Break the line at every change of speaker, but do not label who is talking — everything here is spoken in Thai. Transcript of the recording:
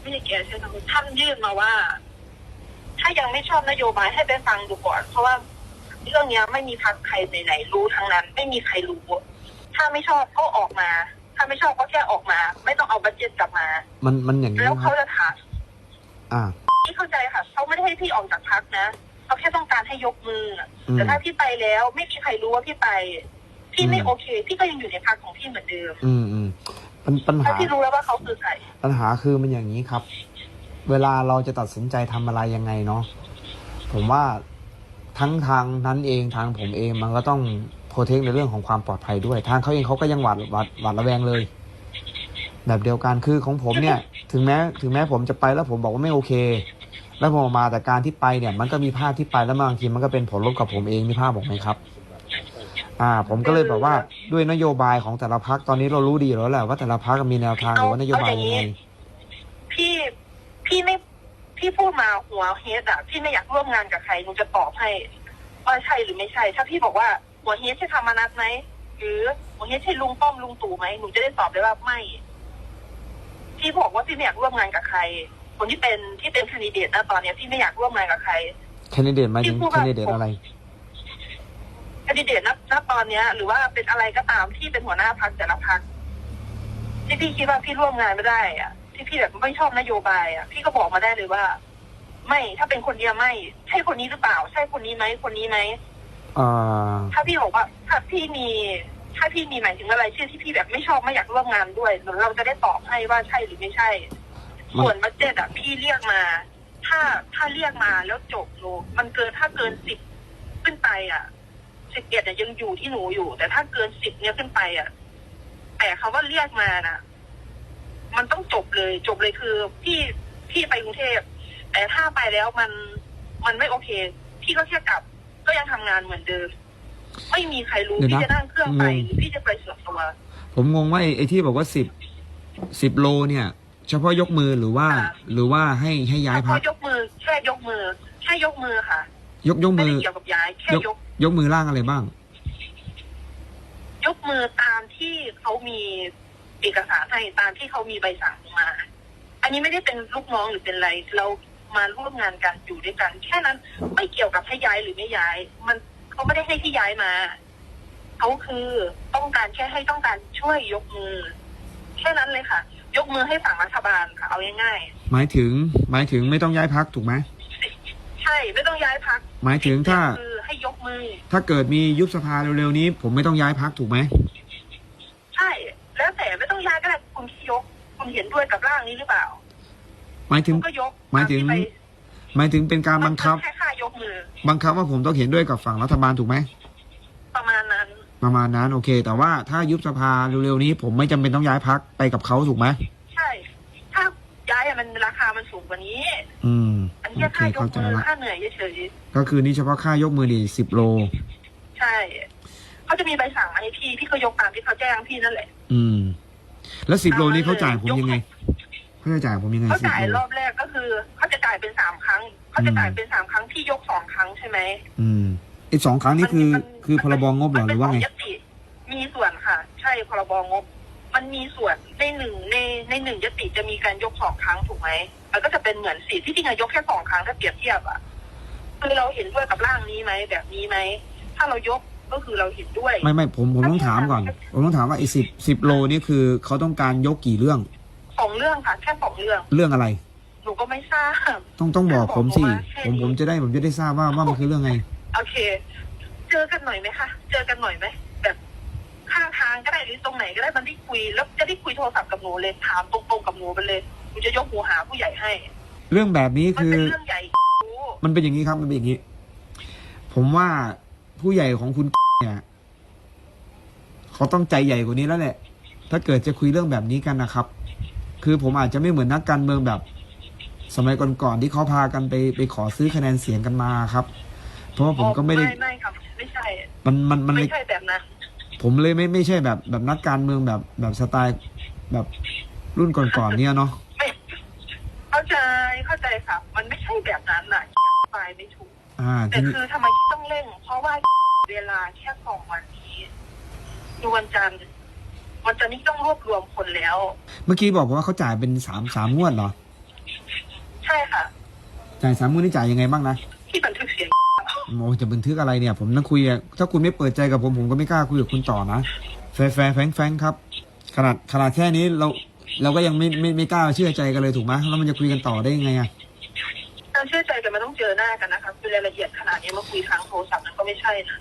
ไม่ได้แกใช่ไหมท่านยื่นมาว่า ถ้ายังไม่ชอบนโยบายให้ไปฟังดูก่อน เพราะว่าเรื่องเนี้ยไม่มีพักใครไหนๆรู้ทั้งนั้น ไม่มีใครรู้ ถ้าไม่ชอบก็ออกมา ถ้าไม่ชอบก็แค่ออกมา ไม่ต้องเอาบัตเจ็ตกลับมา
มันมันอย่างนี้
แล้ว
ครั
เขา
บ
จะถาม
อ่า
พี่เข้าใจค่ะเขาไม่ได้ให้พี่ออกจากพักนะเขาแค่ต้องการให้ยกมืออะ
อืม
แต่ถ้าพี่ไปแล้ว ไม่มีใครรู้ว่าพี่ไป พี่ไม่
อืม
โอเค พี่ก็ยังอยู่ในพักของพี่เหมือนเดิม
อืมอืม ปัญปัญ
ถ้า
หา
พี่รู้แล้วว่าเขาคือใคร
ปัญหาคือมันอย่างนี้ครับ เวลาเราจะตัดสินใจทำอะไรยังไงเนาะผมว่าทั้งทางนั้นเองทางผมเองมันก็ต้องโปรเทคในเรื่องของความปลอดภัยด้วย ทางเขาเองเขาก็ยังหวาดหวาดหวาดระแวงเลย แบบเดียวกันคือของผมเนี่ย ถึงแม้ถึงแม้ผมจะไปแล้วผมบอกว่าไม่โอเค แล้วผมออกมาแต่การที่ไปเนี่ย มันก็มีภาพที่ไปแล้วบางทีมันก็เป็นผลลบกับผมเองมีภาพบอกไหมครับ อ่า ผมก็เลยแบบว่าด้วยนโยบายของแต่ละพักตอนนี้เรารู้ดีอยู่แล้วแหละว่าแต่ละพักมีแนวทางหรือว่านโยบายยังไง
พี่พี่ไม่พี่พูดมาหัวเฮดอะพี่ไม่อยากร่วมงานกับใครหนูจะตอบให้ว่าใช่หรือไม่ใช่ ถ้าพี่บอกว่าหัวเฮดใช่ธรรมนัทไหมหรือหัวเฮดใช่ลุงป้อมลุงตู่ไหมหนูจะได้ตอบได้ว่าไม่ พี่บอกว่าพี่ไม่อยากร่วมงานกับใคร คนที่เป็นที่เป็นแคนดิเดตนะตอนเนี้ยพี่ไม่อยากร่วมงานกับใคร
แคนดิเดตหมายถึง
ที่พูด
แค
ว่า
นดิเดตอะไร
แคนดิเดตณณตอนเนี้ย หรือว่าเป็นอะไรก็ตามที่เป็นหัวหน้าพักแต่ละพักที่พี่คิดว่าพี่ร่วมงานไม่ได้อะที่พี่แบบไม่ชอบนโยบายอะพี่ก็บอกมาได้เลยว่า ไม่ถ้าเป็นคนเดียวไม่ ใช่คนนี้หรือเปล่า ใช่คนนี้ไหมคนนี้ไหม
อ่า
ถ้าพี่บอกว่า ถ้าพี่มี ถ้าพี่มีหมายถึงอะไรชื่อที่พี่แบบไม่ชอบไม่อยากร่วมงานด้วยเราจะได้ตอบให้ว่าใช่หรือไม่ใช่
มัน
ส่วนบัตเจ็ตอะพี่เรียกมา ถ้าถ้าเรียกมาแล้วจบหนูมันเกินถ้าเกินสิบขึ้นไปอะ สิบเอ็ดเนี่ยยังอยู่ที่หนูอยู่ แต่ถ้าเกินสิบเนี่ยขึ้นไปอะแต่คาว่าเรียกมาน่ะมันต้องจบเลยจบเลยคือพี่พี่ไปกรุงเทพแต่ถ้าไปแล้วมันมันไม่โอเค พี่ก็แค่กลับ ก็ยังทำงานเหมือนเดิม ไม่มีใครรู้
เดี๋ยวนะ
พี่จะนั่งเครื่องไป
งง
หรือพี่จะไปส่วนตัว
ผมงงว่าไอ้ไอ้ที่บอกว่าสิบสิบโลเนี่ย เฉพาะยกมือหรือว่า
ค่ะ
หรือว่าให้ให้ย้าย
เฉ
พั
พาะ
ก
ยกมือแค่ยกมือแค่ยกมือค่ะ
ยกยก
ไม่
มื
ได้
อ
เกี่ยวกับย้ายแค่
ยก
ยก
ยกมือล่างอะไรบ้าง
ยกมือตามที่เขามีเอกสารให้ตามที่เขามีใบสั่งมา อันนี้ไม่ได้เป็นลูกน้องหรือเป็นอะไร เรามาร่วมงานกันอยู่ด้วยกัน แค่นั้นไม่เกี่ยวกับให้ย้ายหรือไม่ย้าย มันเขาไม่ได้ให้ที่ย้ายมาเขาคือต้องการแค่ให้ต้องการช่วยยกมือ แค่นั้นเลยค่ะ ยกมือให้ฝั่งรัฐบาลค่ะเอาง่าย
หมายถึงหมายถึงไม่ต้องย้ายพักถูกไหม
ๆใช่ไม่ต้องย้ายพัก
หมายถึงถ้า
คือให้ยกมือ
ถ้าเกิดมียุบสภาเร็วๆนี้ ผมไม่ต้องย้ายพักถูกไหม
ใช่ แล้วแต่ไม่ต้องย้ายก็ได้คุณที่ยก คุณเห็นด้วยกับร่างนี้หรือเปล่า
หมายถึง
คุณก็ยก
หมายถึง
ตที่ไป
หมายถึงเป็นการบังคับ
มันแค่ค่ายกมือ
บังคับว่าผมต้องเห็นด้วยกับฝั่งรัฐบาลถูกไหม
ประมาณนั้น
ประมาณนั้นโอเค แต่ว่าถ้ายุบสภาเร็วๆนี้ ผมไม่จำเป็นต้องย้ายพักไปกับเขาถูกไหม
ใช่ ถ้าย้ายอะมันราคามันสูงกว่านี้
อืม
อัน
โอ
นี้
เค
ค่ายก
เข้าใจ
มือ
ละ
ค่าเหนื่อยเฉย
ก็คือนี่เฉพาะค่ายกมือดีสิบโล
ๆใช่เขาจะมีใบสั่งมาให้พี่พี่ก็ยกตามที่เขาแจ้งพี่นั่นแหละ
อืม แล้วสิบโล
เอามา
นี้เขาจ่าย
เลย
ผม
ยก
ยังไงเขาจะจ่ายผมยังไง
เขา
สิบ
จ่าย
โล
รอบแรกก็คือเขาจะจ่ายเป็นสามครั้งเขาจะจ่ายเป็นสามครั้งที่ยกสองครั้งใช่ไหม
อืมไอ้สองครั้งนี้คือ
มัน
คือพรบงบเหรอหรือว่าไง
มันเป็นสยติมีส่วนค่ะ ใช่พรบงบ มันมีส่วนในหนึ่งในในหนึ่งยติจะมีการยกสองครั้งถูกไหมมันก็จะเป็นเหมือนสี่ที่จริงอะยกแค่สองครั้งถ้าเปรียบเทียบอะคือเราเห็นด้วยกับร่างนี้ไหมแบบนี้ไหมถ้าเรายกก็คือเราเห็นด้วย
ไม่ไม่ผมผมต้องถามก่อน ผมต้องถามว่าไอ้สิบสิบโลนี่คือเขาต้องการยกกี่เรื่อง
สองเรื่องค่ะแค่สองเรื่อง
เรื่องอะไร
หนูก็ไม่ทราบ
ต้องต้องบอกผมสิ
บอกว่าแค่
ผม
นี้
ผมจะได้ผมจะได้ทราบว่าว่ามันคือเรื่องไง
โอเค เจอกันหน่อยไหมคะเจอกันหน่อยไหมแบบข้าง ทางก็ได้หรือตรงไหนก็ได้มันได้คุย แล้วจะได้คุยโทรศัพท์กับหนูเลยถามตรงๆกับหนูไปเลยหนูจะยกหูหาผู้ใหญ่ให้
เรื่องแบบนี้
มัน
คือ
เป็นเรื่องใหญ่รู้
มันเป็นอย่างนี้ครับมันเป็นอย่างนี้ ผมว่าผู้ใหญ่ของคุณ เนี่ยเขาต้องใจใหญ่กว่านี้แล้วแหละ ถ้าเกิดจะคุยเรื่องแบบนี้กันนะครับ คือผมอาจจะไม่เหมือนนักการเมืองแบบ สมัยก่อนๆที่เขาพากันไปไปขอซื้อคะแนนเสียงกันมาครับ เพราะว่าผมก็ไม่ได้
ไม่ไม่ครับ ไม่ใช่
มันมันมัน
ไม่
เลย
ใช่แบบนั้น
ผมเลยไม่ไม่ใช่แบบแบบนักการเมืองแบบแบบสไตล์แบบรุ่นก่อนๆเนี่ยเนาะ
ไม่เข้าใจเข้าใจค่ะ มันไม่ใช่แบบนั้นน่ะอธิบายไม่ถูก
อ่า
แต่
ทีนี้
คือทำไมต้องเร่ง เพราะว่าเวลาแค่สองวันนี้ดูวันจันทร์วันจันทร์นี้ต้องรวบรวมคนแล้ว
เมื่อกี้บอกว่าเขาจ่ายเป็นสามสามงวดเหรอจ่ายสามหมื่นนี่จ่ายยังไงบ้างนะ
ที่บันทึกเสียง
โอ้จะบันทึกอะไรเนี่ย ผมนั่งคุยอะถ้าคุณไม่เปิดใจกับผมผมก็ไม่กล้าคุยกับคุณต่อนะแฟร์แฟร์แฟงแฟงครับ ขนาดขนาดแค่นี้เรา เราก็ยังไม่ไม่ไม่กล้าเชื่อใจกันเลยถูกไหมแล้วมันจะคุยกันต่อได้ยังไงอะ
การเชื่อใจกันมันต้องเจอหน้ากันนะคะคือรายละเอียดขนาดนี้มาคุยทางโทรศัพท์มันก็ไม่ใช่นะ